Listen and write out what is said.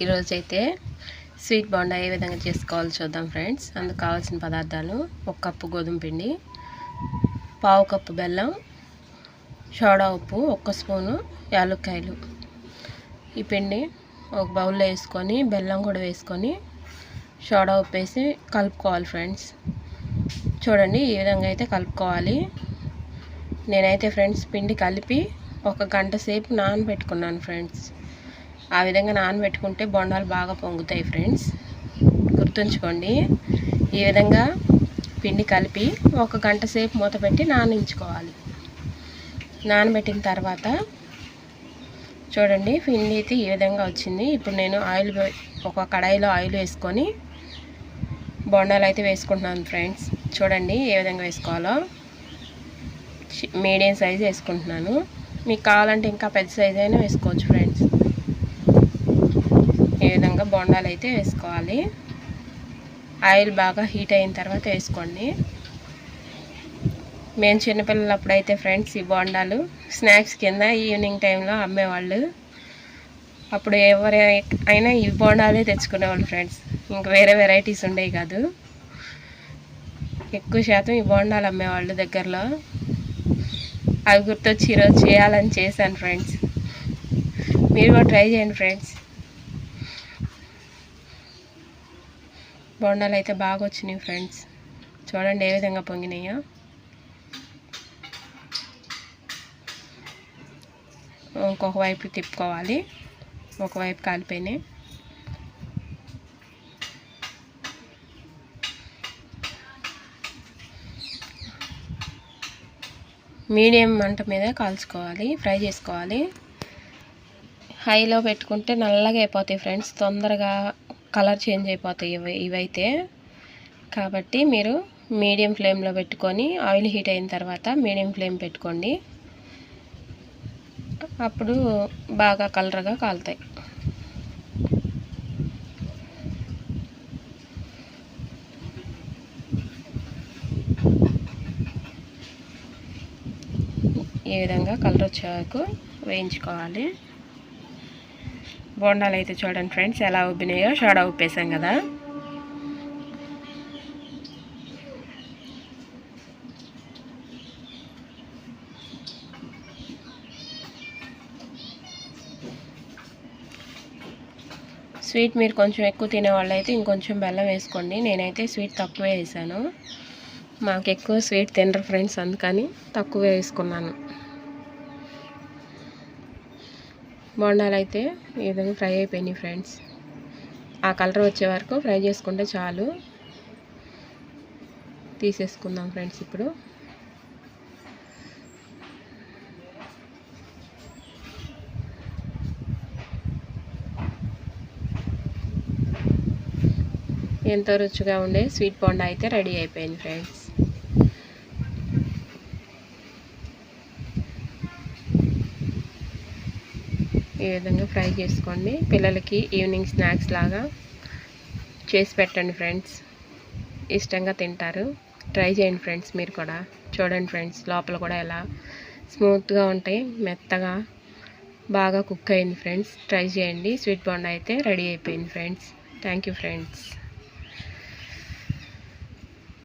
ఈరోజైతే స్వీట్ బాండా ఏ విధంగా చేసుకోవాలో చూద్దాం ఫ్రెండ్స్. అందుకు కావాల్సిన పదార్థాలు ఒక కప్పు గోధుమ పిండి పావు కప్పు బెల్లం సోడా ఉప్పు ఒక్క స్పూను యాలక్కాయలు. ఈ పిండి ఒక బౌల్లో వేసుకొని బెల్లం కూడా వేసుకొని సోడా ఉప్పు వేసి కలుపుకోవాలి ఫ్రెండ్స్. చూడండి ఈ విధంగా అయితే కలుపుకోవాలి. నేనైతే ఫ్రెండ్స్ పిండి కలిపి ఒక గంట సేపు నానబెట్టుకున్నాను ఫ్రెండ్స్. ఆ విధంగా నానబెట్టుకుంటే బొండాలు బాగా పొంగుతాయి ఫ్రెండ్స్. గుర్తుంచుకోండి. ఈ విధంగా పిండి కలిపి ఒక గంట సేపు మూత పెట్టి నానించుకోవాలి. నానబెట్టిన తర్వాత చూడండి పిండి అయితే ఈ విధంగా వచ్చింది. ఇప్పుడు నేను ఆయిల్ ఒక కడాయిలో ఆయిల్ వేసుకొని బొండాలు అయితే వేసుకుంటున్నాను ఫ్రెండ్స్. చూడండి ఏ విధంగా వేసుకోవాలో. మీడియం సైజ్ వేసుకుంటున్నాను. మీకు కావాలంటే ఇంకా పెద్ద సైజ్ అయినా వేసుకోవచ్చు ఫ్రెండ్స్. విధంగా బొండాలు అయితే వేసుకోవాలి. ఆయిల్ బాగా హీట్ అయిన తర్వాత వేసుకోండి. మేము చిన్నపిల్లలు అప్పుడైతే ఫ్రెండ్స్ ఈ బొండాలు స్నాక్స్ కింద ఈవినింగ్ టైంలో అమ్మేవాళ్ళు. అప్పుడు ఎవరి అయినా ఈ బోండాలే తెచ్చుకునేవాళ్ళు ఫ్రెండ్స్. ఇంకా వేరే వెరైటీస్ ఉండేవి కాదు. ఎక్కువ శాతం ఈ బోండాలు అమ్మేవాళ్ళు దగ్గరలో. అవి గుర్తొచ్చి ఈరోజు చేయాలని చేశాను ఫ్రెండ్స్. మీరు కూడా ట్రై చేయండి ఫ్రెండ్స్. బొండాలు అయితే బాగా వచ్చినాయి ఫ్రెండ్స్. చూడండి ఏ విధంగా పొంగినాయో. ఇంకొక వైపు తిప్పుకోవాలి. ఒకవైపు కాలిపోయినాయి. మీడియం మంట మీద కాల్చుకోవాలి ఫ్రై చేసుకోవాలి. హైలో పెట్టుకుంటే నల్లగా అయిపోతాయి ఫ్రెండ్స్ తొందరగా కలర్ చేంజ్ అయిపోతాయి ఇవి ఇవైతే. కాబట్టి మీరు మీడియం ఫ్లేమ్లో పెట్టుకొని ఆయిల్ హీట్ అయిన తర్వాత మీడియం ఫ్లేమ్ పెట్టుకోండి. అప్పుడు బాగా కలర్గా కాలుతాయి. ఈ విధంగా కలర్ వచ్చే వరకు వేయించుకోవాలి. బోండాలు అయితే చూడండి ఫ్రెండ్స్ ఎలా ఉబ్బినాయో షోడా ఉప్పేసాం కదా. స్వీట్ మీరు కొంచెం ఎక్కువ తినే అయితే ఇంకొంచెం బెల్లం వేసుకోండి. నేనైతే స్వీట్ తక్కువే వేసాను. మాకు ఎక్కువ స్వీట్ తినరు ఫ్రెండ్స్ అందుకని తక్కువే వేసుకున్నాను. బోండాలు అయితే ఈ విధంగా ఫ్రై అయిపోయినాయి ఫ్రెండ్స్. ఆ కలర్ వచ్చే వరకు ఫ్రై చేసుకుంటే చాలు. తీసేసుకుందాం ఫ్రెండ్స్ ఇప్పుడు. ఎంతో రుచిగా ఉండే స్వీట్ బోండా అయితే రెడీ అయిపోయింది ఫ్రెండ్స్. ఈ విధంగా ఫ్రై చేసుకోండి. పిల్లలకి ఈవినింగ్ స్నాక్స్ లాగా చేసి పెట్టండి ఫ్రెండ్స్. ఇష్టంగా తింటారు. ట్రై చేయండి ఫ్రెండ్స్ మీరు కూడా. చూడండి ఫ్రెండ్స్ లోపల కూడా ఎలా స్మూత్గా ఉంటాయి. మెత్తగా బాగా కుక్ అయింది ఫ్రెండ్స్. ట్రై చేయండి. స్వీట్ బాండ్ అయితే రెడీ అయిపోయింది ఫ్రెండ్స్. Thank friends.